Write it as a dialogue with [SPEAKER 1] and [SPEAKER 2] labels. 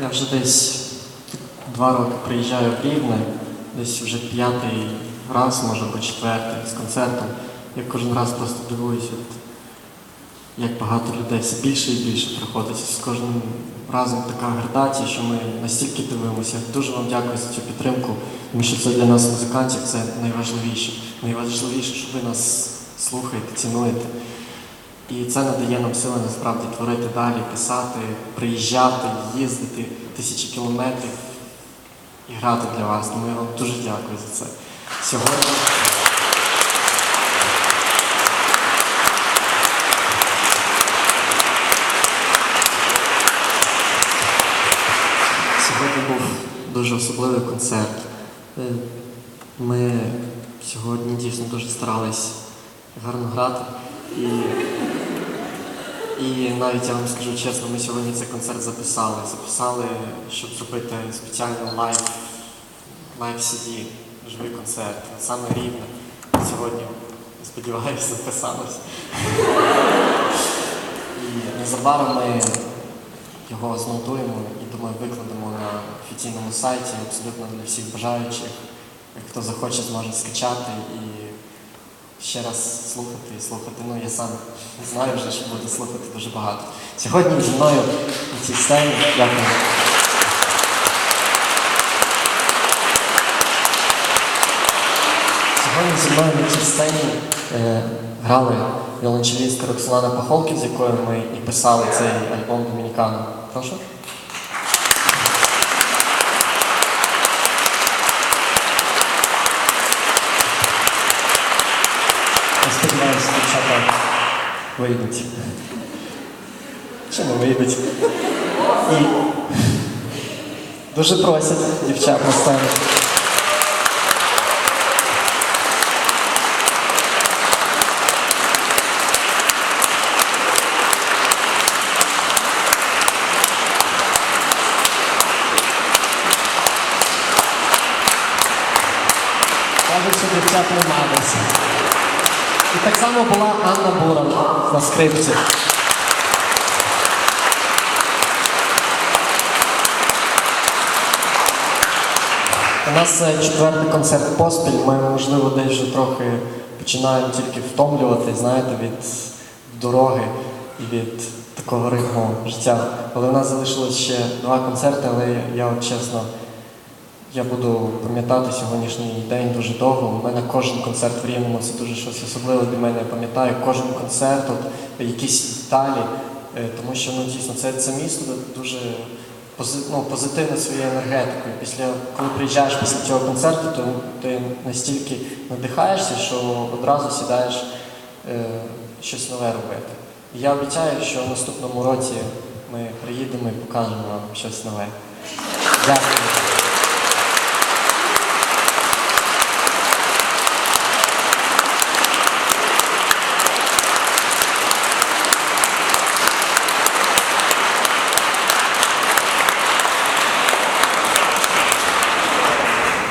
[SPEAKER 1] Я вже десь два роки приїжджаю в Рівне, десь вже п'ятий раз, може або четвертий з концертом. Я кожен раз просто дивуюся, як багато людей все більше і більше приходить. З кожним разом така градація, що ми настільки дивимося. Дуже вам дякую за цю підтримку, тому що це для нас, музикантів, це найважливіше. Найважливіше, що ви нас слухаєте, цінуєте. І це надає нам сили насправді творити далі, писати, приїжджати, їздити тисячі кілометрів і грати для вас. Тому я вам дуже дякую за це. Сьогодні. Дуже особливий концерт. Е, Ми сьогодні дійсно дуже старались гарно грати. І і навіть я вам скажу чесно, ми сьогодні цей концерт записали. Записали, щоб зробити спеціально лайв, лайв CD, живий концерт. Саме рівне. Сьогодні, сподіваюся, записалось. І незабаром ми його змонтуємо і думаю, викладемо офіційному сайті абсолютно для всіх бажаючих. Хто захоче, зможе скачати і ще раз слухати і слухати. Ну, я сам знаю вже, що буду слухати дуже багато. Сьогодні зі мною на цій сцені. Дякую. Сьогодні зі мною на цій сцені е, грали віолончелістка Роксолана Пахолків, з якою ми і писали цей альбом Домінікану. Прошу. Я сподіваюся, дівчата вийдуть. Чи не? І дуже просять дівчат на сцені. Кажуть, що дівчат нема десь. І так само була Анна Буран на скрипці. У нас е, четвертий концерт поспіль. Ми, можливо, десь вже трохи починаємо тільки втомлювати, знаєте, від дороги і від такого ритму життя. Але в нас залишилось ще два концерти, але я от чесно. Я буду пам'ятати сьогоднішній день дуже довго. У мене кожен концерт в Рівному це дуже щось особливе для мене. Я пам'ятаю кожен концерт, от, якісь деталі, е, тому що ну, дійсно це, це місто дуже пози, ну, позитивне своєю енергетикою. Після, коли приїжджаєш після цього концерту, то ти настільки надихаєшся, що одразу сідаєш е, щось нове робити. І я обіцяю, що в наступному році ми приїдемо і покажемо вам щось нове. Дякую.